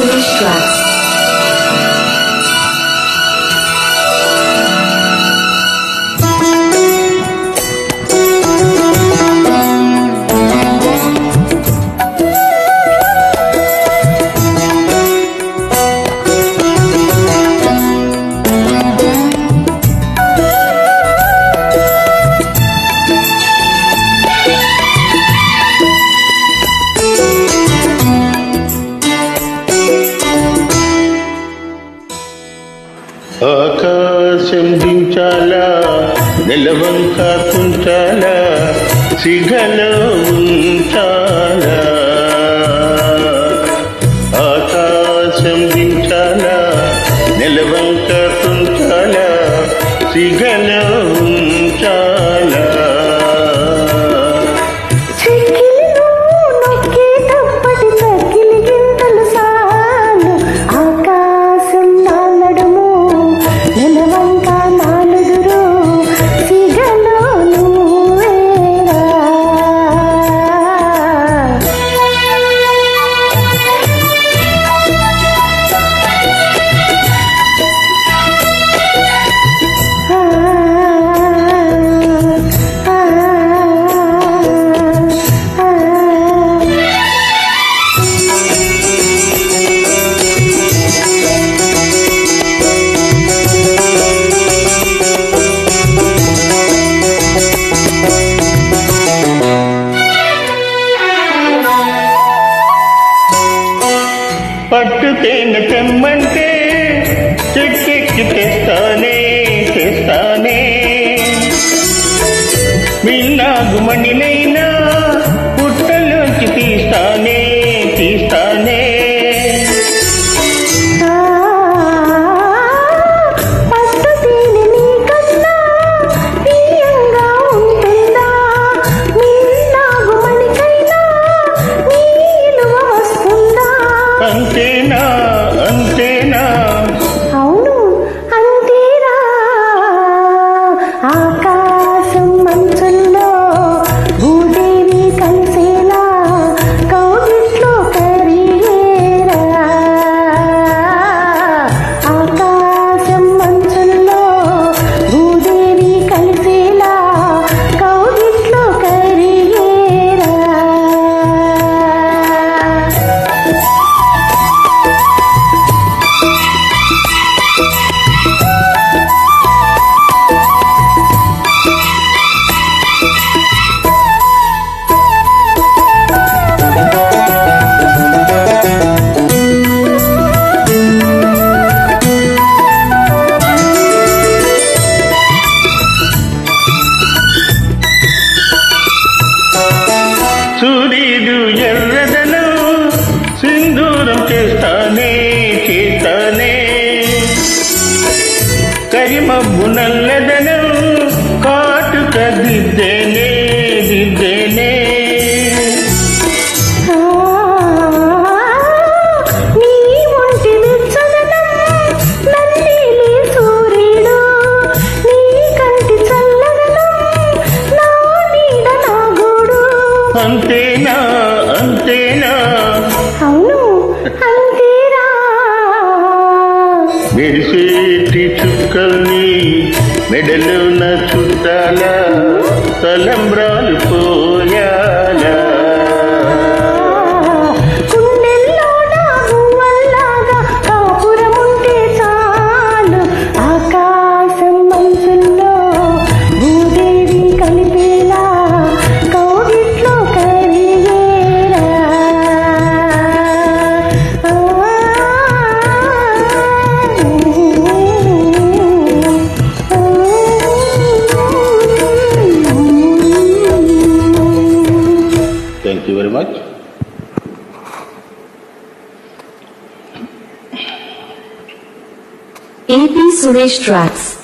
Absolute Tracks. ఆకాశం దించాలా నిలవం కాకుంటాలా సిగల ఉంటాలా ఆకాశం దించాలా నిలవం కాకుంటాలా సిగల తెమ్మంటేను తెమ్మంటే చెక్కెక్కి తెస్తానే తెస్తానే. మిన్నాగు మణినే సూర్యుడు ఎర్రదను సింధూరం చేస్తానే చేస్తానే. కరిమబ్బు నల్లదను మెరిసేటి చుక్కల్ని మెడలున్న చుట్టాల తలంబ్రా A. P. Suresh Tracks